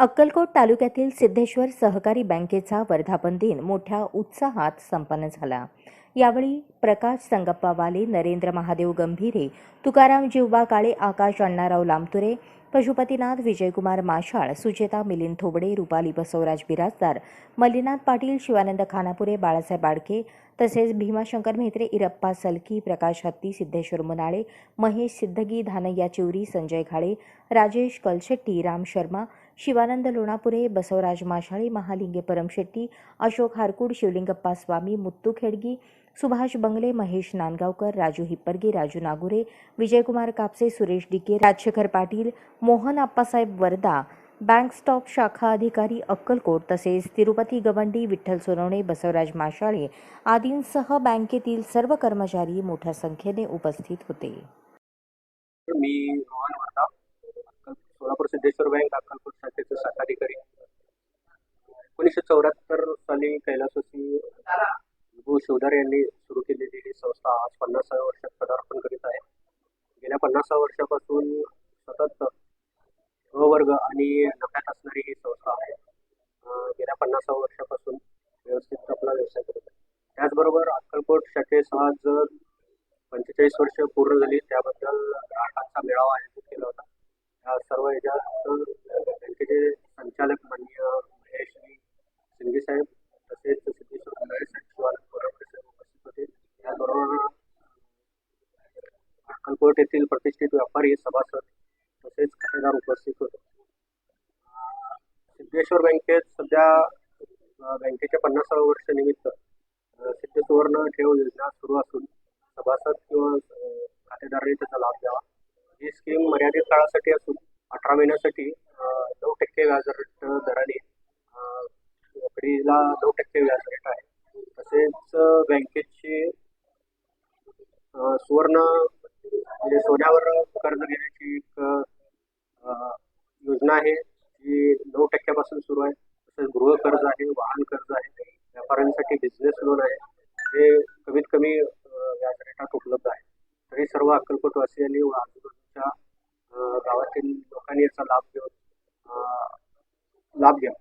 अक्कलकोट तालुक्यातील सिद्धेश्वर सहकारी बँकेचा वर्धापन दिन मोठ्या उत्साहात संपन्न झाला. यावेळी प्रकाश संगप्पा वाले नरेंद्र महादेव गंभीरे तुकाराम जिव्बा काळे आकाश अण्णाराव लामतुरे पशुपतीनाथ विजयकुमार माशाळ सुचेता मिलिंद थोबडे रुपाली बसवराज बिराजदार मल्लीनाथ पाटील शिवानंद खानापुरे बाळासाहेब बाडके तसेच भीमाशंकर म्हेत्रे इरप्पा सलकी प्रकाश हत्ती सिद्धेश्वर मुनाळे महेश सिद्धगी धानय्या चिवरी संजय घाळे राजेश कलशेट्टी राम शर्मा शिवानंद लोणापुरे बसवराज माशाळे महालिंगे परमशेट्टी अशोक हारकूड शिवलिंगप्पा स्वामी मुत्तू खेडगी सुभाष बंगले महेश नांदगावकर राजू हिप्परगे राजू नागुरे विजयकुमार कापसे सुरेश डिके राजशेखर पाटील मोहन आप्पासाहेब वर्दा बँक स्टॉप शाखा अधिकारी अक्कलकोट तसेच तिरुपती गवंडी विठ्ठल सोनवणे बसवराज माशाळे आदींसह बँकेतील सर्व कर्मचारी मोठ्या संख्येने उपस्थित होते. मी रोहन वर्धा. सोलापूर सिद्धेश्वर बँक अक्कलकोट शाखेचे शाखाधिकारी. एकोणीसशे चौऱ्याहत्तर साली कैलासवासी भू शिवधर यांनी सुरू केलेली ही संस्था आज पन्नासाव्या वर्षात पदार्पण करीत आहे. गेल्या पन्नासाव्या वर्षापासून सतत अ आणि नफ्यात असणारी ही संस्था आहे. गेल्या पन्नासाव्या वर्षापासून व्यवस्थित आपला व्यवसाय करत आहे. त्याचबरोबर अक्कलकोट शाखेस आज पंचेचाळीस वर्ष पूर्ण झाली. त्याबद्दल या बँकेचे संचालक माननीय महेश सिंगे साहेब तसेच सिद्धेश्वर साहेब शिवानंद साहेब उपस्थित होते. त्याचबरोबर अक्कलकोट येथील प्रतिष्ठित व्यापारी सभासद तसेच खातेदार उपस्थित होते. सिद्धेश्वर बँकेत सध्या बँकेच्या पन्नासाव्या वर्ष निमित्त सिद्ध सुवर्ण ठेव योजना सुरू असून सभासद किंवा खातेदारांनी त्याचा लाभ द्यावा ही स्कीम मर्यादित काळासाठी असून अठरा महिन्यासाठी नऊ टक्के व्याज रेट दराने अं, नऊ टक्के व्याज रेट आहे. तसेच बँकेची सुवर्ण म्हणजे सोन्यावर कर्ज घेण्याची एक योजना आहे जी नऊ टक्क्यापासून सुरू आहे. तसेच गृह कर्ज आहे वाहन कर्ज आहे व्यापाऱ्यांसाठी बिझनेस लोन आहे. जे कमीत कमी व्याज रेटात उपलब्ध आहे. तरी सर्व अक्कलकोटवासियांनी व आजूबाजूच्या गावातील याचा लाभ घेऊन लाभ घ्या.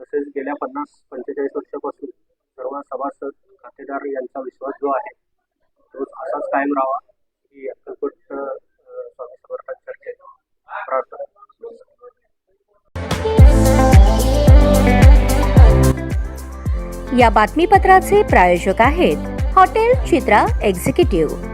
तसेच गेल्या पन्नास पंचेचाळीस वर्षापासून सर्व सभासद खातेदार यांचा विश्वास जो आहे तो असाच कायम राहावा ही अक्कलकोट स्वामी समर्थांच्या प्रार्थना या बातमीपत्राचे प्रायोजक आहेत हॉटेल चित्रा एक्झिक्युटिव्ह.